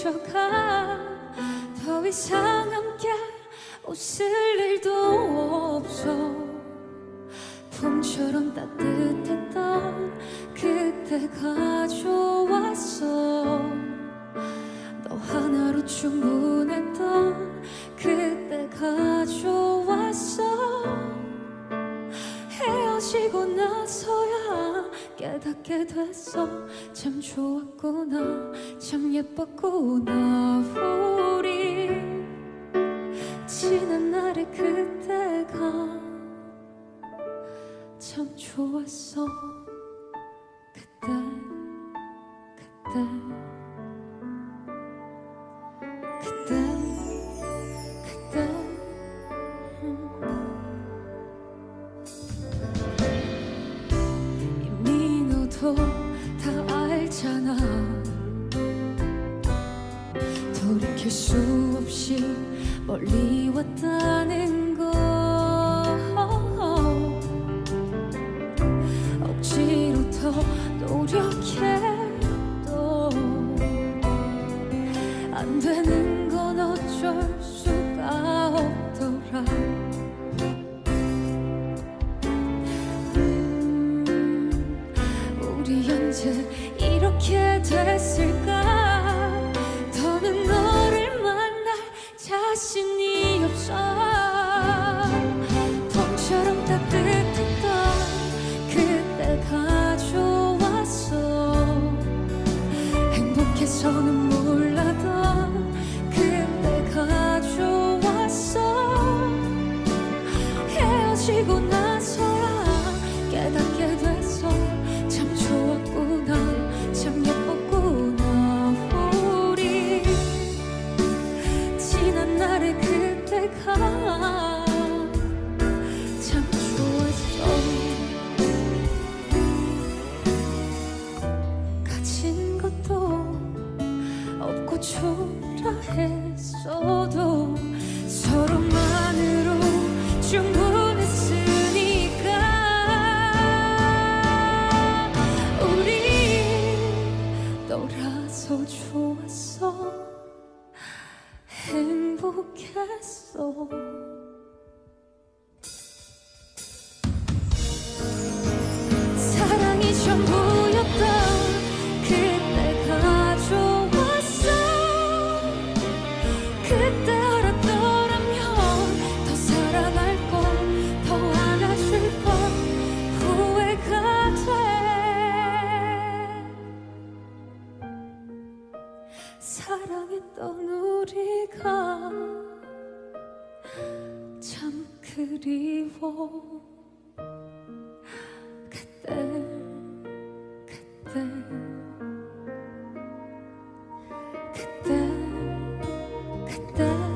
지쳐가. 더 이상 함께 웃을 일도 없어. 봄처럼 따뜻했던 그때가 좋았어. 너 하나로 충분했던 그때가 좋았어. 헤어지고 나서야 깨닫게 됐어. 참 좋았구나. 참 예뻤구나. 우리 지난 날의 그때가 참 좋았어 너도 다 알잖아. 돌이킬 수 없이 멀리 왔다는 거. 억지로 더 노력해도 안 되는 건 어쩔 수가 없더라 됐을까 고 초라했어도 서로만으로 충분했으니까. 우리 너라서 좋았어. 행복했어. 사랑이 전부 그때 알았더라면 더 사랑할 것더 안아줄 것 후회가 돼. 사랑했던 우리가 참 그리워. 그때 그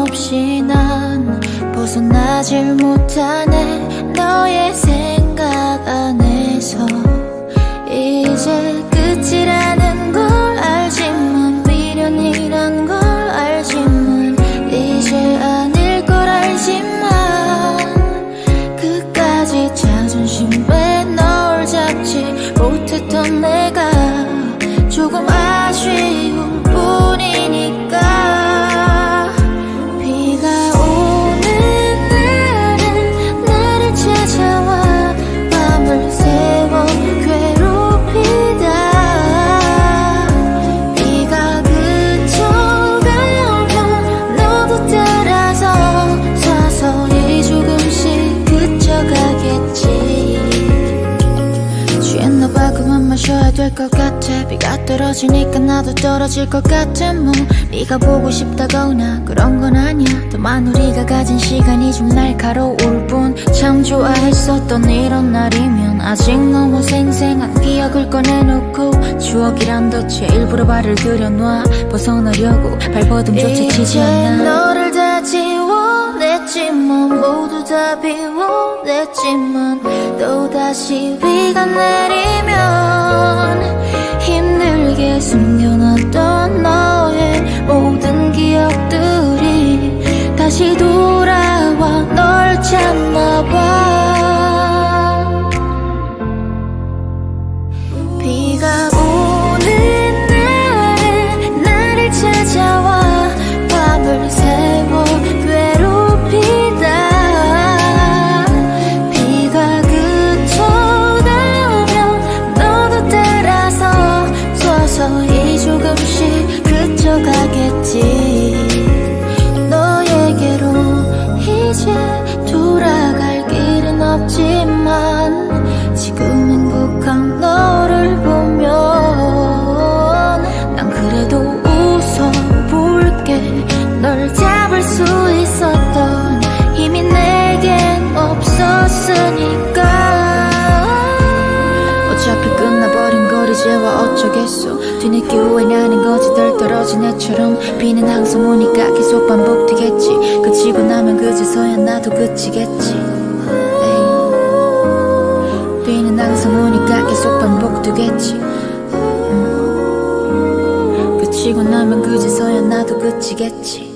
없이 난 벗어나질 못하네. 너의 생각 안에서 될것 같아. 비가 떨어지니까 나도 떨어질 것 같은 뭐. 네가 보고 싶다거나 그런 건 아니야. 다만 우리가 가진 시간이 좀 날카로울 뿐. 참 좋아했었던 이런 날이면 아직 너무 생생한 기억을 꺼내놓고 추억이란 덫에 일부러 발을 들여놔 벗어나려고 발버둥조차 치지 않아. 너를 다 지워냈지만 모두 다 비워냈지만 또다시 비가 내리면 힘들게 숨겨놨던 없지만 지금 행복한 너를 보면 난 그래도 웃어볼게. 널 잡을 수 있었던 힘이 내겐 없었으니까. 어차피 끝나버린 걸 이제와 어쩌겠어. 뒤늦게 후회나는 거지 덜 떨어진 애처럼 비는 항상 오니까 계속 반복되겠지. 그치고 나면 그제서야 나도 그치겠지. 비는 항상 오니까 계속 반복되겠지 음. 그치고 나면 그제서야 나도 그치겠지